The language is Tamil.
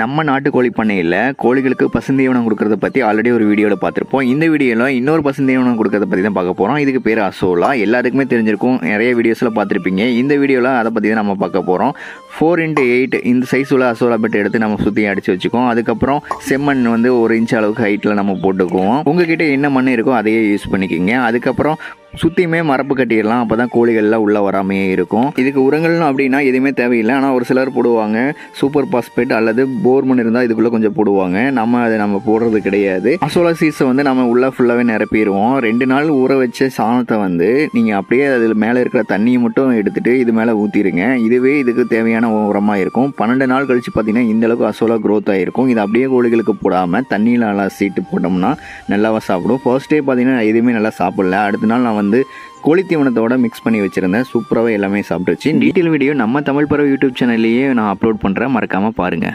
நம்ம நாட்டுக்கோழி பண்ணையில் கோழிகளுக்கு பசுந்தீவனம் கொடுக்கறத பற்றி ஆல்ரெடி ஒரு வீடியோவில் பார்த்துருப்போம். இந்த வீடியோவில் இன்னொரு பசுந்தீவனம் கொடுக்கறத பற்றி தான் பார்க்க போகிறோம் இதுக்கு பேர் அசோலா. எல்லாருக்குமே தெரிஞ்சிருக்கும். நிறைய வீடியோஸில் பார்த்துருப்பீங்க. இந்த வீடியோவில் அதை பற்றி தான் நம்ம பார்க்க போகிறோம் ஃபோர் இன்ட்டு எயிட் இந்த சைஸ் உள்ள அசோலா பெட் எடுத்து நம்ம சுற்றி அடித்து வச்சுக்குவோம். அதுக்கப்புறம் செம்மண் வந்து ஒரு இன்ச் அளவுக்கு ஹைட்டில் நம்ம போட்டுக்குவோம். உங்ககிட்ட என்ன மண் இருக்கோ அதையே யூஸ் பண்ணிக்கிங்க. அதுக்கப்புறம் சுற்றியுமே மரப்பு கட்டிடலாம். அப்போ தான் கோழிகள்லாம் உள்ளே வராமையே இருக்கும். இதுக்கு உரங்கள்னு அப்படின்னா எதுவுமே தேவையில்லை. ஆனால் ஒரு சிலர் போடுவாங்க. சூப்பர் பாஸ்பேட் அல்லது போர் மண் இருந்தால் இதுக்குள்ளே கொஞ்சம் போடுவாங்க. நம்ம அதை நம்ம போடுறது கிடையாது. அசோலா சீஸை வந்து நம்ம உள்ளே ஃபுல்லாகவே நிரப்பிடுவோம். ரெண்டு நாள் ஊற வச்ச சாணத்தை வந்து நீங்கள் அப்படியே அதில் மேலே இருக்கிற தண்ணியை மட்டும் எடுத்துகிட்டு இது மேலே ஊற்றிடுங்க இதுவே இதுக்கு தேவையான உரமாக இருக்கும். பன்னெண்டு நாள் கழித்து பார்த்திங்கன்னா இந்த அளவுக்கு அசோலா க்ரோத் ஆகிருக்கும் இது அப்படியே கோழிகளுக்கு போடாமல் தண்ணியில் நல்லா சீட்டு போட்டோம்னா நல்லாவாக சாப்பிடும். ஃபர்ஸ்ட் டே பார்த்திங்கன்னா எதுவுமே நல்லா சாப்பிடல. அடுத்த நாள் நான் வந்து கோழி தீவனத்தோட மிக்ஸ் பண்ணி வச்சுருந்தேன். சூப்பராகவே எல்லாமே சாப்பிட்டுச்சு டீட்டெயில் வீடியோ நம்ம தமிழ் பறவை யூடியூப் சேனல்லையே நான் அப்லோட் பண்ணுறேன் மறக்காமல் பாருங்கள்